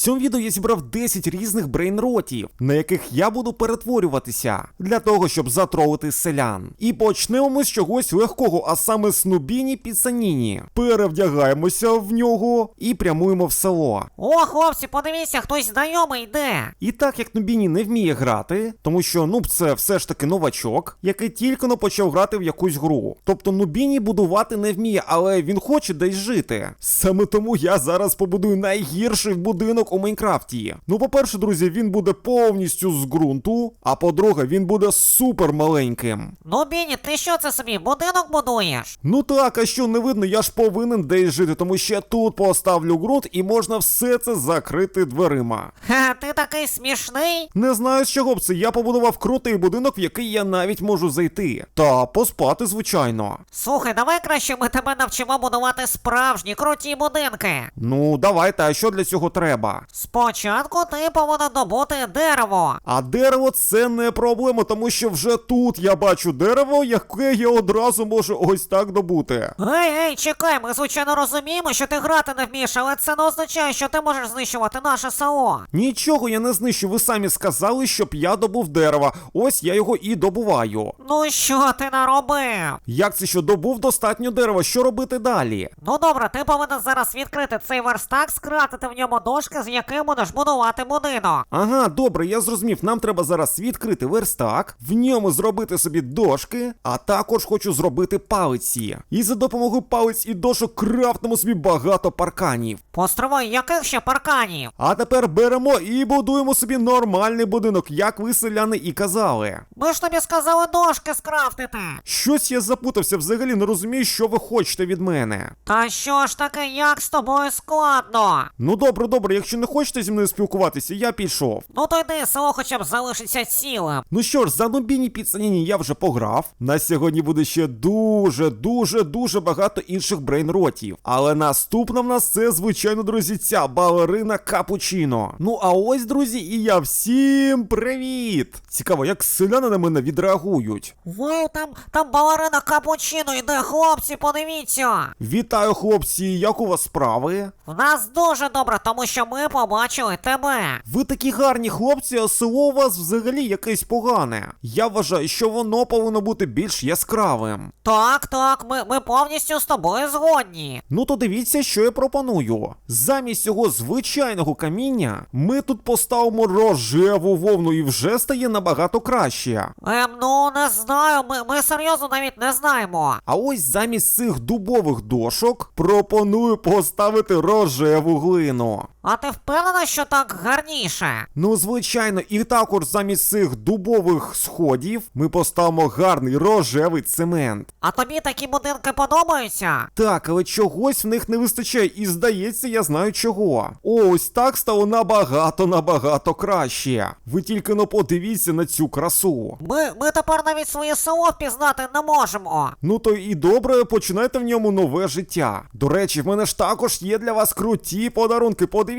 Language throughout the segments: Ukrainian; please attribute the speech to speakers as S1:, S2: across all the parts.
S1: цьому відео я зібрав 10 різних брейнротів, на яких я буду перетворюватися для того, щоб затролити селян. І почнемо ми з чогось легкого, а саме з Нубіні Піцаніні. Перевдягаємося в нього і прямуємо в село.
S2: О, хлопці, подивіться, хтось знайомий йде.
S1: І так як Нубіні не вміє грати, тому що Нуб це все ж таки новачок, який тільки но почав грати в якусь гру. Тобто Нубіні будувати не вміє, але він хоче десь жити. Саме тому я зараз побудую найгірший будинок у Майнкрафті. Ну, по-перше, друзі, він буде повністю з ґрунту, а по-друге, він буде супер маленьким.
S2: Ну, Біні, ти що це собі, будинок будуєш?
S1: Ну так, а що не видно, я ж повинен десь жити, тому що я тут поставлю ґрунт і можна все це закрити дверима.
S2: Ха, ти такий смішний.
S1: Не знаю, з чого б це. Я побудував крутий будинок, в який я навіть можу зайти. Та поспати, звичайно.
S2: Слухай, давай краще ми тебе навчимо будувати справжні круті будинки.
S1: Ну, давайте, а що для цього треба?
S2: Спочатку ти повинен добути дерево.
S1: А дерево це не проблема, тому що вже тут я бачу дерево, яке я одразу можу ось так добути.
S2: Ей, ей, чекай, ми звичайно розуміємо, що ти грати не вмієш, але це не означає, що ти можеш знищувати наше село.
S1: Нічого я не знищу, ви самі сказали, щоб я добув дерева. Ось я його і добуваю.
S2: Ну що ти наробив?
S1: Як це що добув достатньо дерева? Що робити далі?
S2: Ну добре, ти повинен зараз відкрити цей верстак, скратити в ньому дошки, з яким будеш будувати будинок.
S1: Ага, добре, я зрозумів. Нам треба зараз відкрити верстак, в ньому зробити собі дошки, а також хочу зробити палиці. І за допомогою палиць і дошок крафтимо собі багато парканів.
S2: Постривай, яких ще парканів?
S1: А тепер беремо і будуємо собі нормальний будинок, як ви селяни і казали.
S2: Ми ж тобі сказали дошки скрафтити.
S1: Щось я запутався, взагалі не розумію, що ви хочете від мене.
S2: Та що ж таке, як з тобою складно?
S1: Ну добре, добре, якщо не хочете зі мною спілкуватися, я пішов.
S2: Ну то йди, село хоча б залишиться цілим.
S1: Ну що ж, за Нубіні Піцаніні я вже пограв. На сьогодні буде ще дуже, дуже, дуже багато інших брейнротів. Але наступна в нас це, звичайно, друзі, ця балерина Капучино. Ну а ось, друзі, і я всім привіт! Цікаво, як селяни на мене відреагують.
S2: Вау, там, там балерина капучино йде, хлопці, подивіться.
S1: Вітаю, хлопці! Як у вас справи?
S2: В нас дуже добре, тому що ми побачили тебе.
S1: Ви такі гарні хлопці, а село у вас взагалі якесь погане. Я вважаю, що воно повинно бути більш яскравим.
S2: Так, так, ми, ми повністю з тобою згодні.
S1: Ну то дивіться, що я пропоную. Замість цього звичайного каміння ми тут поставимо рожеву вовну і вже стає набагато краще.
S2: Ем, ну не знаю, ми, ми серйозно навіть не знаємо.
S1: А ось замість цих дубових дошок пропоную поставити рожеву глину.
S2: А ти впевнена, що так гарніше?
S1: Ну, звичайно, і також замість цих дубових сходів ми поставимо гарний рожевий цемент.
S2: А тобі такі будинки подобаються?
S1: Так, але чогось в них не вистачає, і здається, я знаю чого. Ось так стало набагато набагато краще. Ви тільки но подивіться на цю красу.
S2: Ми, ми тепер навіть своє село впізнати не можемо.
S1: Ну то і добре, починайте в ньому нове життя. До речі, в мене ж також є для вас круті подарунки. Подивіться,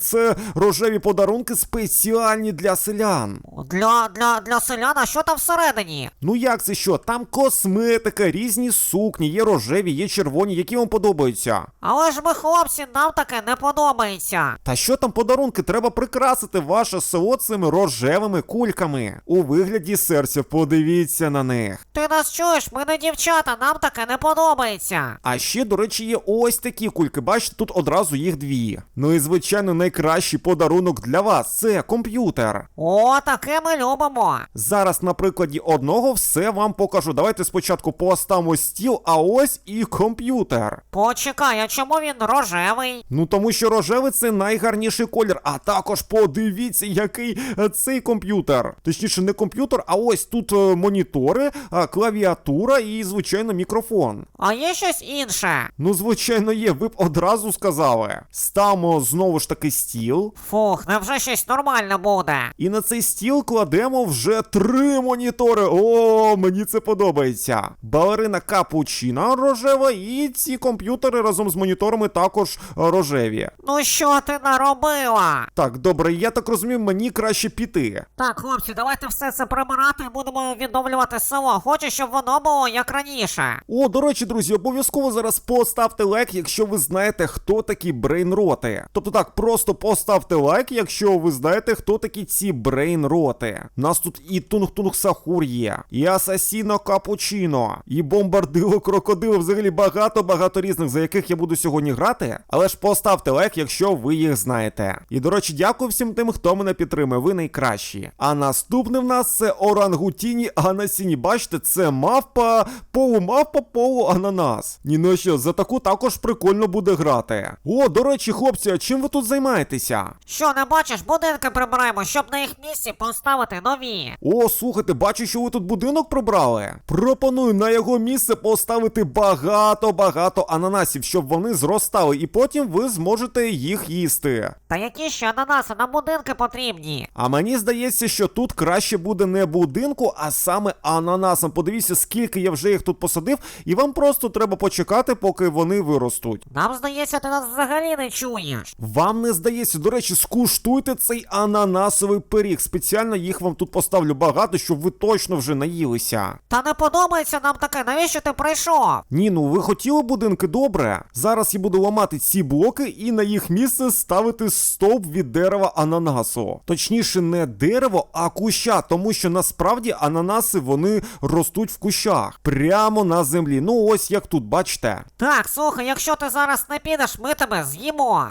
S1: це рожеві подарунки спеціальні для селян.
S2: Для, для, для селяна, що там всередині?
S1: Ну як це що? Там косметика, різні сукні, є рожеві, є червоні, які вам подобаються.
S2: Але ж ми, хлопці, нам таке не подобається.
S1: Та що там подарунки? Треба прикрасити ваше село цими рожевими кульками. У вигляді серця подивіться на них.
S2: Ти нас чуєш, ми не дівчата, нам таке не подобається.
S1: А ще, до речі, є ось такі кульки. Бачите, тут одразу їх дві. Ну і звичайно, найкращий подарунок для вас це комп'ютер.
S2: О, таке ми любимо.
S1: Зараз на прикладі одного все вам покажу. Давайте спочатку поставимо стіл, а ось і комп'ютер.
S2: Почекай, а чому він рожевий?
S1: Ну тому що рожевий це найгарніший колір. А також подивіться, який е, цей комп'ютер. Точніше, не комп'ютер, а ось тут е, монітори, а, клавіатура і, звичайно, мікрофон.
S2: А є щось інше?
S1: Ну, звичайно, є, ви б одразу сказали. Ставимо знову ж таки стіл.
S2: Фух, невже щось нормально буде?
S1: І на цей стіл кладемо вже три монітори. О, мені це подобається. Балерина капучина рожева, і ці комп'ютери разом з моніторами також рожеві.
S2: Ну що ти наробила?
S1: Так, добре, я так розумію, мені краще піти.
S2: Так, хлопці, давайте все це прибирати і будемо відновлювати село. Хочу, щоб воно було як раніше.
S1: О, до речі, друзі, обов'язково зараз поставте лайк, якщо ви знаєте, хто такі брейнроти. Тобто так, просто поставте лайк, якщо ви знаєте, хто такі ці брейн-роти. Нас тут і Тунг-Тунг Сахур є, і Асасіно Капучино, і Бомбардило Крокодило. Взагалі багато-багато різних, за яких я буду сьогодні грати. Але ж поставте лайк, якщо ви їх знаєте. І до речі, дякую всім тим, хто мене підтримує. Ви найкращі. А наступний в нас це Орангутіні Анасіні. Бачите, це мавпа, полумавпа, полуананас. Ні, ну що, за таку також прикольно буде грати. О, до речі, хлопці, а чим ви тут займаєтеся?
S2: Що не бачиш, будинки прибираємо, щоб на їх місці поставити нові.
S1: О, слухайте, бачу, що ви тут будинок прибрали. Пропоную на його місце поставити багато-багато ананасів, щоб вони зростали, і потім ви зможете їх їсти.
S2: Та які ще ананаси, нам будинки потрібні.
S1: А мені здається, що тут краще буде не будинку, а саме ананасом. Подивіться, скільки я вже їх тут посадив, і вам просто треба почекати, поки вони виростуть.
S2: Нам здається, ти нас взагалі не чуєш.
S1: Вам не здається, до речі, скуштуйте цей ананасовий пиріг. Спеціально їх вам тут поставлю багато, щоб ви точно вже наїлися.
S2: Та не подобається нам таке, навіщо ти прийшов?
S1: Ні, ну ви хотіли будинки добре. Зараз я буду ламати ці блоки і на їх місце ставити стовп від дерева ананасу. Точніше, не дерево, а куща, тому що насправді ананаси вони ростуть в кущах прямо на землі. Ну ось як тут, бачите.
S2: Так, слухай, якщо ти зараз не підеш, ми тебе з'їмо.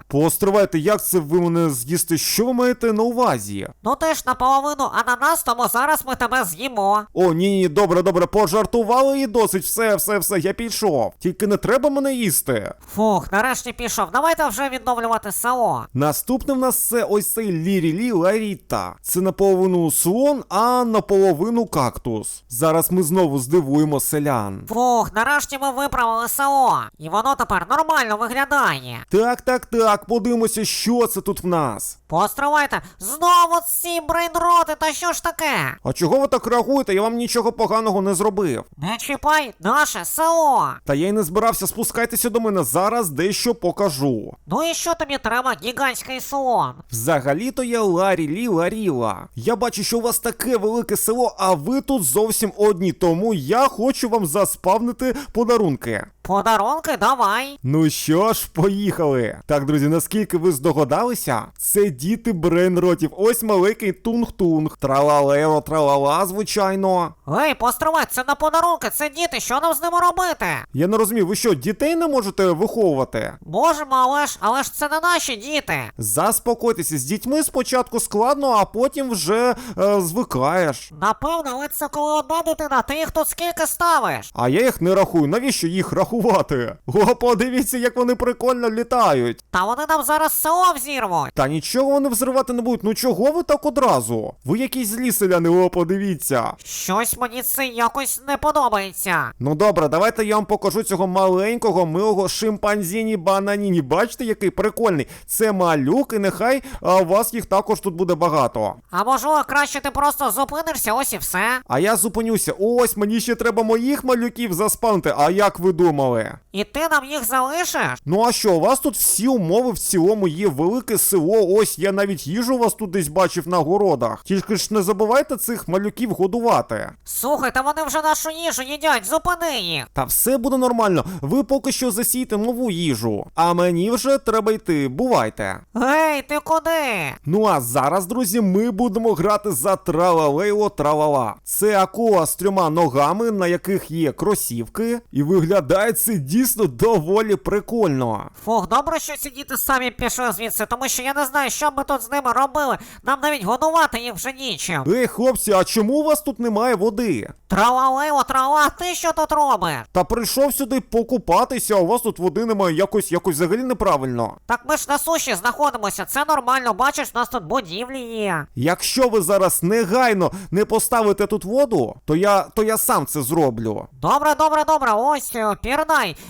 S1: Постривайте, як це ви мене з'їсте? Що ви маєте на увазі?
S2: Ну ти ж наполовину ананас, тому зараз ми тебе з'їмо.
S1: О, ні, ні, добре, добре, пожартували і досить. Все, все, все, я пішов. Тільки не треба мене їсти.
S2: Фух, нарешті пішов. Давайте вже відновлювати село.
S1: Наступне в нас це ось цей Лірілі Ларіта. Це наполовину слон, а наполовину кактус. Зараз ми знову здивуємо селян.
S2: Фух, нарешті ми виправили село. І воно тепер нормально виглядає.
S1: Так, так, так, подивимося, що це тут в нас.
S2: Постривайте, знову ці брейнроти, та що ж таке?
S1: А чого ви так реагуєте? Я вам нічого поганого не зробив.
S2: Не чіпай наше село.
S1: Та я й не збирався спускайтеся до мене зараз, дещо покажу.
S2: Ну і що тобі треба, гігантський слон?
S1: Взагалі-то я Ларілі Ларіла. Я бачу, що у вас таке велике село, а ви тут зовсім одні, тому я хочу вам заспавнити подарунки.
S2: Подарунки давай.
S1: Ну що ж, поїхали. Так, друзі, наскільки ви здогадалися, це діти брейнротів. Ось маленький тунг-тунг. Тралалео, тралала, звичайно.
S2: Ей, постривай, це на подарунки, це діти, що нам з ними робити?
S1: Я не розумію, ви що, дітей не можете виховувати?
S2: Можемо, але ж, але ж це не наші діти.
S1: Заспокойтеся, з дітьми спочатку складно, а потім вже е, звикаєш.
S2: Напевно, але це коли одна дитина, ти їх тут скільки ставиш?
S1: А я їх не рахую. Навіщо їх рахувати? О, подивіться, як вони прикольно літають.
S2: Та вони нам зараз село взірвуть.
S1: Та нічого вони взривати не будуть. Ну чого ви так одразу? Ви якісь злі селяни, о, подивіться.
S2: Щось мені це якось не подобається.
S1: Ну добре, давайте я вам покажу цього маленького милого шимпанзіні бананіні. Бачите, який прикольний. Це малюк, і нехай а, у вас їх також тут буде багато.
S2: А можливо, краще ти просто зупинишся, ось і все.
S1: А я зупинюся. Ось мені ще треба моїх малюків заспанти. А як ви думали?
S2: І ти нам їх залишиш?
S1: Ну а що, у вас тут всі умови в цілому є велике село. Ось я навіть їжу вас тут десь бачив на городах. Тільки ж не забувайте цих малюків годувати.
S2: Слухай, та вони вже нашу їжу їдять, зупини їх.
S1: Та все буде нормально. Ви поки що засійте нову їжу. А мені вже треба йти. Бувайте.
S2: Гей, ти куди?
S1: Ну а зараз, друзі, ми будемо грати за тралалейло тралала. Це акула з трьома ногами, на яких є кросівки, і виглядає це дійсно доволі прикольно.
S2: Фух, добре, що ці діти самі пішли звідси, тому що я не знаю, що ми тут з ними робили. Нам навіть годувати їх вже нічим.
S1: Ей, хлопці, а чому у вас тут немає води?
S2: Тралалео, трала, ти що тут робиш?
S1: Та прийшов сюди покупатися, а у вас тут води немає, якось якось взагалі неправильно.
S2: Так ми ж на суші знаходимося, це нормально, бачиш, у нас тут будівлі є.
S1: Якщо ви зараз негайно не поставите тут воду, то я то я сам це зроблю.
S2: Добре, добре, добре, ось е, пірнай.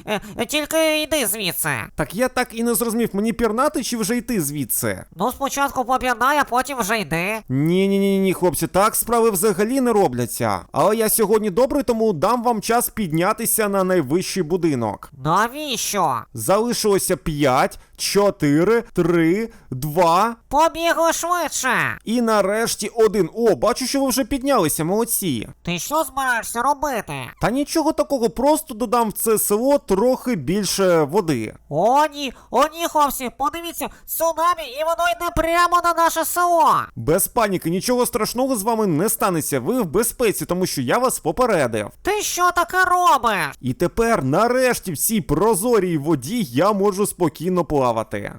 S2: Е, е, тільки йди звідси.
S1: Так я так і не зрозумів, мені пірнати чи вже йти звідси?
S2: Ну, спочатку попірнай, а потім вже йди.
S1: Ні, ні, ні, ні, хлопці, так справи взагалі не робляться. Але я сьогодні добрий, тому дам вам час піднятися на найвищий будинок.
S2: Навіщо?
S1: Залишилося 5, чотири, три, два.
S2: Побігли швидше.
S1: І нарешті один. О, бачу, що ви вже піднялися, молодці.
S2: Ти що збираєшся робити?
S1: Та нічого такого, просто додам в це село трохи більше води.
S2: О, ні, о, ні, хлопці, подивіться, цунамі, і воно йде прямо на наше село.
S1: Без паніки, нічого страшного з вами не станеться. Ви в безпеці, тому що я вас попередив.
S2: Ти що таке робиш?
S1: І тепер, нарешті, в цій прозорій воді я можу спокійно плавати.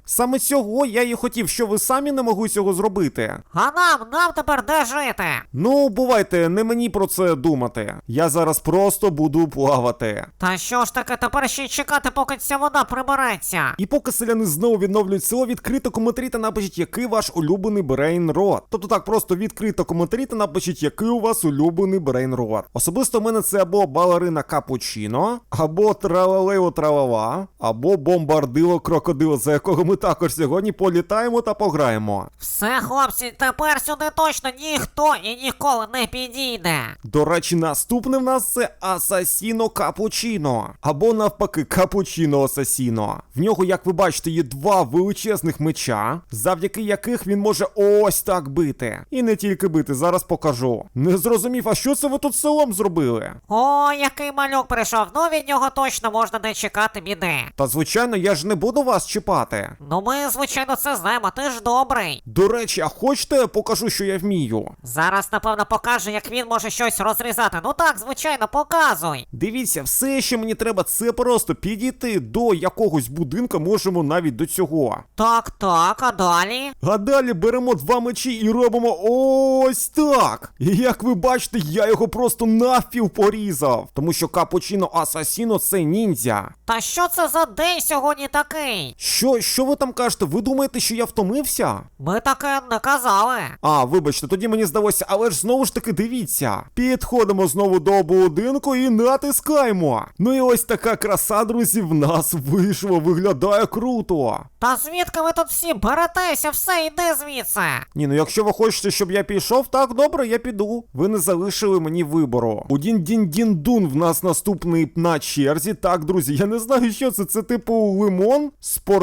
S1: Саме цього я і хотів, що ви самі не могли цього зробити.
S2: А нам, нам тепер де жити?
S1: Ну, бувайте, не мені про це думати. Я зараз просто буду плавати.
S2: Та що ж таке, тепер ще й чекати, поки ця вода прибереться.
S1: І поки селяни знову відновлюють село, відкрито коментарі та напишіть, який ваш улюблений брейн-рот. Тобто так, просто відкрито коментарі та напишіть, який у вас улюблений брейн-рот. Особисто в мене це або балерина капучино, або тралалео тралала, або бомбардило крокодило, за якого ми також сьогодні політаємо та пограємо.
S2: Все, хлопці, тепер сюди точно ніхто і ніколи не підійде.
S1: До речі, наступне в нас це Асасіно Капучино. Або навпаки, Капучино Асасіно. В нього, як ви бачите, є два величезних меча, завдяки яких він може ось так бити. І не тільки бити, зараз покажу. Не зрозумів, а що це ви тут селом зробили?
S2: О, який малюк прийшов, ну від нього точно можна не чекати біди.
S1: Та звичайно, я ж не буду вас чіпати.
S2: Ну ми, звичайно, це знаємо, ти ж добрий.
S1: До речі, а хочете я покажу, що я вмію?
S2: Зараз, напевно, покаже, як він може щось розрізати. Ну так, звичайно, показуй.
S1: Дивіться, все, що мені треба, це просто підійти до якогось будинка, можемо навіть до цього.
S2: Так, так, а далі?
S1: А далі беремо два мечі і робимо ось так. І як ви бачите, я його просто навпіл порізав. Тому що Капучино Асасіно це ніндзя.
S2: Та що це за день сьогодні такий?
S1: Що, що ви там кажете? Ви думаєте, що я втомився?
S2: Ми таке не казали.
S1: А, вибачте, тоді мені здалося, але ж знову ж таки дивіться. Підходимо знову до будинку і натискаємо. Ну і ось така краса, друзі, в нас вийшло. Виглядає круто.
S2: Та звідки ви тут всі беретеся, все йди звідси.
S1: Ні, ну якщо ви хочете, щоб я пішов, так добре, я піду. Ви не залишили мені вибору. У дін-дін-дін-дун в нас наступний на черзі. Так, друзі, я не знаю, що це. Це типу лимон,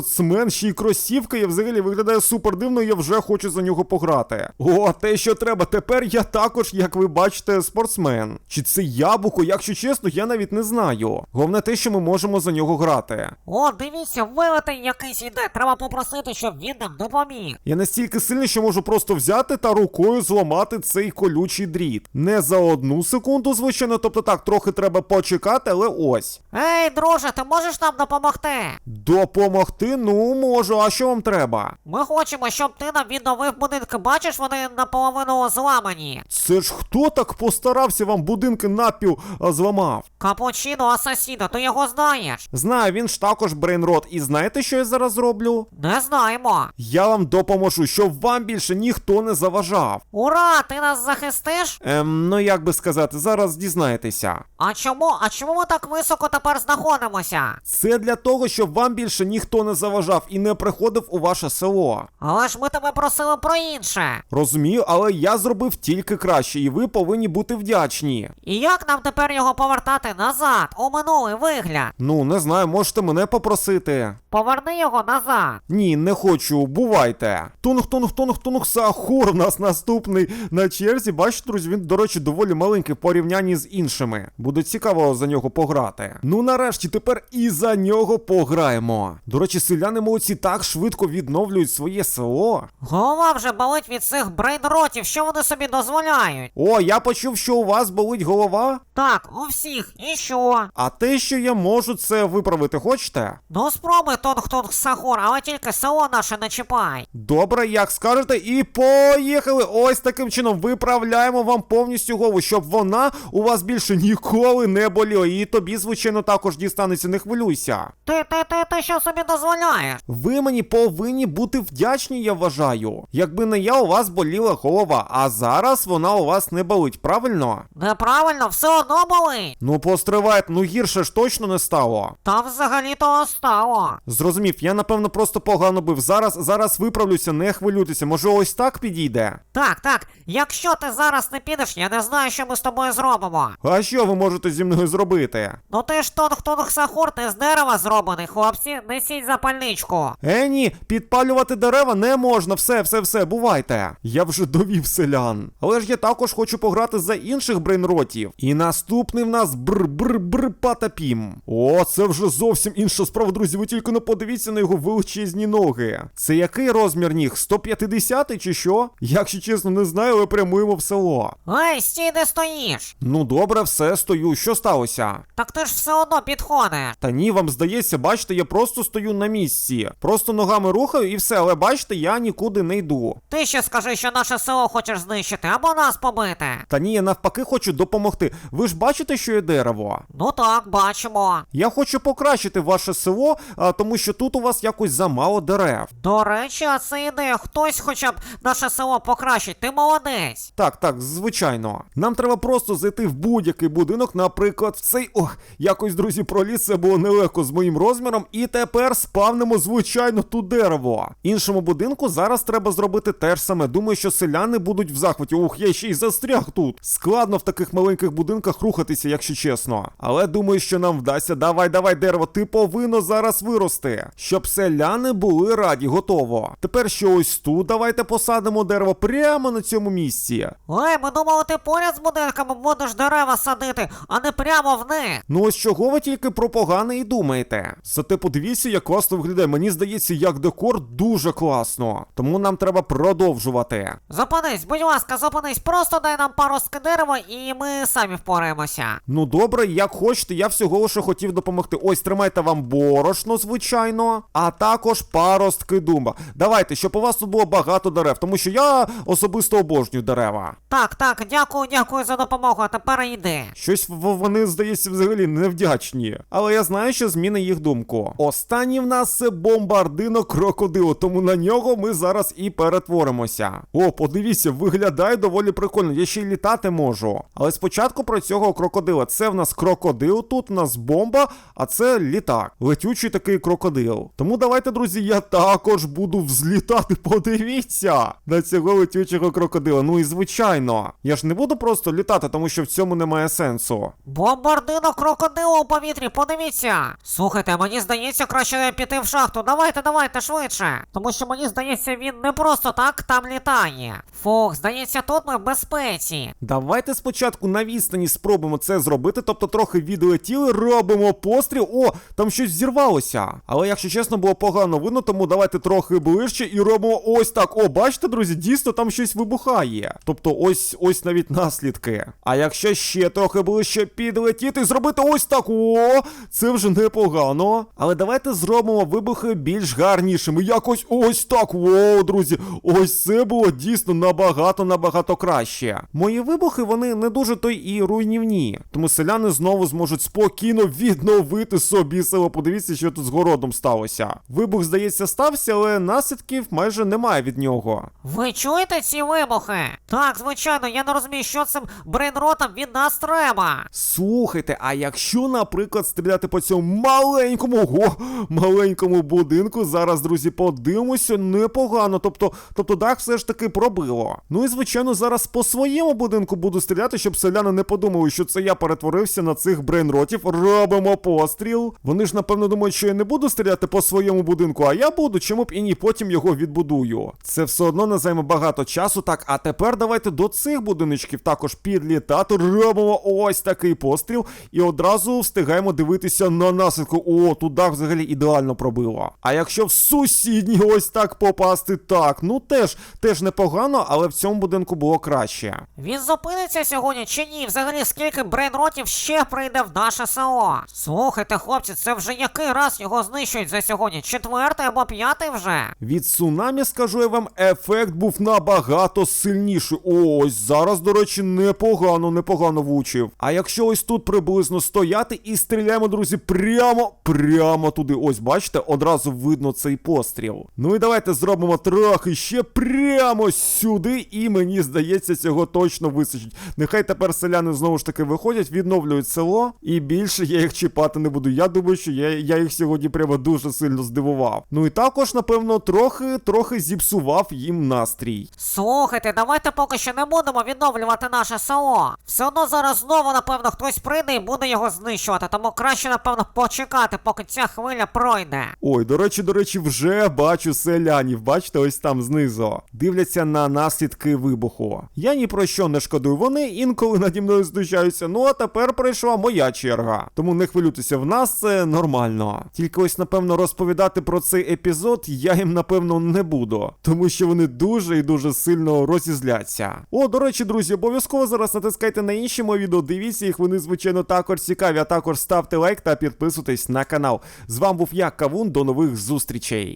S1: спортсмен, ще й кросівка. Я взагалі виглядає супер дивно, я вже хочу за нього пограти. О, те, що треба. Тепер я також, як ви бачите, спортсмен. Чи це яблуко, якщо чесно, я навіть не знаю. Головне те, що ми можемо за нього грати.
S2: О, дивіться, велетень якийсь іде. Треба попросити, щоб він нам допоміг.
S1: Я настільки сильний, що можу просто взяти та рукою зламати цей колючий дріт. Не за одну секунду, звичайно, тобто так, трохи треба почекати, але ось.
S2: Ей, друже, ти можеш нам допомогти?
S1: Допомогти? Ну, можу, а що вам треба?
S2: Ми хочемо, щоб ти нам відновив будинки. Бачиш, вони наполовину зламані.
S1: Це ж хто так постарався вам будинки напів а, зламав?
S2: Капучино Асасіно, ти його знаєш?
S1: Знаю, він ж також брейнрот. І знаєте, що я зараз роблю?
S2: Не знаємо.
S1: Я вам допоможу, щоб вам більше ніхто не заважав.
S2: Ура, ти нас захистиш?
S1: Ем, ну як би сказати, зараз дізнаєтеся.
S2: А чому? А чому ми так високо тепер знаходимося?
S1: Це для того, щоб вам більше ніхто не заважав і не приходив у ваше село.
S2: Але ж ми тебе просили про інше.
S1: Розумію, але я зробив тільки краще, і ви повинні бути вдячні.
S2: І як нам тепер його повертати назад, у минулий вигляд?
S1: Ну, не знаю, можете мене попросити.
S2: Поверни його назад.
S1: Ні, не хочу, бувайте. Тунг, тунг, тунг, тунг, Сахур у нас наступний на черзі. Бачите, друзі, він, до речі, доволі маленький в порівнянні з іншими. Буде цікаво за нього пограти. Ну нарешті тепер і за нього пограємо. До речі, селяни молодці так швидко відновлюють своє село.
S2: Голова вже болить від цих брейнротів, що вони собі дозволяють.
S1: О, я почув, що у вас болить голова.
S2: Так, у всіх. І що?
S1: А те, що я можу це виправити, хочете?
S2: Ну спробуй тонг-тонг сахур, але тільки село наше не чіпай.
S1: Добре, як скажете, і поїхали. Ось таким чином виправляємо вам повністю голову, щоб вона у вас більше ніколи не боліла. І тобі, звичайно, також дістанеться, не хвилюйся.
S2: Ти, ти, ти, ти що собі дозволяєш?
S1: Ви мені повинні бути вдячні, я вважаю. Якби не я, у вас боліла голова, а зараз вона у вас не болить, правильно?
S2: Неправильно, все одно болить.
S1: Ну, постривайте, ну гірше ж точно не стало.
S2: Та взагалі того стало.
S1: Зрозумів, я напевно просто погано бив. Зараз, зараз виправлюся, не хвилюйтеся. Може, ось так підійде?
S2: Так, так, якщо ти зараз не підеш, я не знаю, що ми з тобою зробимо.
S1: А що ви можете зі мною зробити?
S2: Ну ти ж тонг-тонг сахур, ти з дерева зроблений, хлопці, несіть за запальничку.
S1: Е, ні, підпалювати дерева не можна, все, все, все, бувайте. Я вже довів селян. Але ж я також хочу пограти за інших брейнротів. І наступний в нас бр-бр-бр патапім. О, це вже зовсім інша справа, друзі. Ви тільки не подивіться на його величезні ноги. Це який розмір ніг? 150 чи що? Якщо чесно, не знаю, але прямуємо в село.
S2: Ей, стій, де стоїш.
S1: Ну добре, все, стою. Що сталося?
S2: Так ти ж все одно підходиш.
S1: Та ні, вам здається, бачите, я просто стою на місці. Просто ногами рухаю і все, але бачите, я нікуди не йду.
S2: Ти ще скажи, що наше село хочеш знищити або нас побити.
S1: Та ні, я навпаки хочу допомогти. Ви ж бачите, що є дерево?
S2: Ну так, бачимо.
S1: Я хочу покращити ваше село, а, тому що тут у вас якось замало дерев.
S2: До речі, а це ідея. Хтось хоча б наше село покращить. Ти молодець.
S1: Так, так, звичайно. Нам треба просто зайти в будь-який будинок, наприклад, в цей. Ох, якось, друзі, проліз це було нелегко з моїм розміром. І тепер спавнимо, звичайно, тут дерево. Іншому будинку зараз треба зробити те ж саме. Думаю, що селяни будуть в захваті. Ух, я ще й застряг тут. Складно в таких маленьких будинках рухатися, якщо чесно. Але думаю, що нам вдасться. Давай, давай, дерево, ти повинно зараз вирости. Щоб селяни були раді, готово. Тепер що ось тут давайте посадимо дерево прямо на цьому місці.
S2: Ой, ми думали, ти поряд з будинками будеш дерева садити, а не прямо в них.
S1: Ну ось чого ви тільки про погане і думаєте? Зате подивіться, як класно виглядає. Мені здається, як декор дуже класно. Тому нам треба продовжувати.
S2: Зупинись, будь ласка, зупинись, просто дай нам паростки дерева і ми самі впораємося.
S1: Ну добре, як хочете, я всього лише хотів допомогти. Ось тримайте вам борошно, звичайно, а також паростки думба. Давайте, щоб у вас тут було багато дерев, тому що я особисто обожнюю дерева.
S2: Так, так, дякую, дякую за допомогу, а тепер йди.
S1: Щось вони, здається, взагалі невдячні. Але я знаю, що зміни їх думку. Останній в нас це бомбардино крокодило, тому на нього ми зараз і перетворимося. О, подивіться, виглядає доволі прикольно. Я ще й літати можу. Але спочатку про цього крокодила. Це в нас крокодил, тут в нас бомба, а це літак. Летючий такий крокодил. Тому давайте, друзі, я також буду взлітати. Подивіться на цього летючого крокодила. Ну і звичайно, я ж не буду просто літати, тому що в цьому немає сенсу.
S2: Бомбардино крокодило у повітрі, подивіться. Слухайте, мені здається, краще піти в шахту. Давайте, давайте швидше. Тому що мені здається, він не просто так там літає. Фух, здається, тут ми в безпеці.
S1: Давайте спочатку на відстані спробуємо це зробити, тобто трохи відлетіли, робимо постріл. О, там щось зірвалося. Але якщо чесно, було погано видно, тому давайте трохи ближче і робимо ось так. О, бачите, друзі, дійсно там щось вибухає. Тобто ось ось навіть наслідки. А якщо ще трохи ближче підлетіти зробити ось так. О, це вже непогано. Але давайте зробимо вибухи більш гарнішими. Якось ось так. Воу, друзі, ось це було дійсно набагато набагато краще. Мої вибухи вони не дуже то і руйнівні. Тому селяни знову зможуть спокійно відновити собі село. Подивіться, що тут з городом сталося. Вибух, здається, стався, але наслідків майже немає від нього.
S2: Ви чуєте ці вибухи? Так, звичайно, я не розумію, що цим брейнротам від нас треба.
S1: Слухайте, а якщо, наприклад, стріляти по цьому маленькому, ого, маленькому будинку, зараз, друзі, подивимося, непогано. Тобто, тобто дах все ж таки пробило. Ну і звичайно, зараз по своєму будинку буду стріляти, щоб селяни не подумали, що це я перетворився на цих брейнротів. Робимо постріл. Вони ж напевно думають, що я не буду стріляти по своєму будинку, а я буду, чому б і ні, потім його відбудую. Це все одно не займе багато часу. Так, а тепер давайте до цих будиночків також підлітати. Робимо ось такий постріл, і одразу встигаємо дивитися на наслідку. О, тут дах взагалі ідеально пробило. А якщо в сусідній ось так попасти, так, ну теж теж непогано, але в цьому будинку було краще.
S2: Він зупиниться сьогодні чи ні? Взагалі, скільки брейнротів ще прийде в наше село? Слухайте, хлопці, це вже який раз його знищують за сьогодні? Четвертий або п'ятий вже?
S1: Від цунамі, скажу я вам, ефект був набагато сильніший. Ось зараз, до речі, непогано, непогано влучив. А якщо ось тут приблизно стояти і стріляємо, друзі, прямо, прямо туди. Ось, бачите, одразу видно цей постріл. Ну і давайте зробимо трохи ще прямо сюди, і мені здається, цього точно вистачить. Нехай тепер селяни знову ж таки виходять, відновлюють село, і більше я їх чіпати не буду. Я думаю, що я, я їх сьогодні прямо дуже сильно здивував. Ну і також, напевно, трохи, трохи зіпсував їм настрій.
S2: Слухайте, давайте поки що не будемо відновлювати наше село. Все одно зараз знову, напевно, хтось прийде і буде його знищувати, тому краще, напевно, почекати, поки ця хвиля пройде. Вийде.
S1: Ой, до речі, до речі, вже бачу селянів. Бачите, ось там знизу. Дивляться на наслідки вибуху. Я ні про що не шкодую. Вони інколи наді мною знущаються. Ну а тепер прийшла моя черга. Тому не хвилюйтеся, в нас це нормально. Тільки ось, напевно, розповідати про цей епізод я їм, напевно, не буду. Тому що вони дуже і дуже сильно розізляться. О, до речі, друзі, обов'язково зараз натискайте на інші мої відео. Дивіться їх, вони звичайно також цікаві. А також ставте лайк та підписуйтесь на канал. З вами був я, Кавун. До нових зустрічей.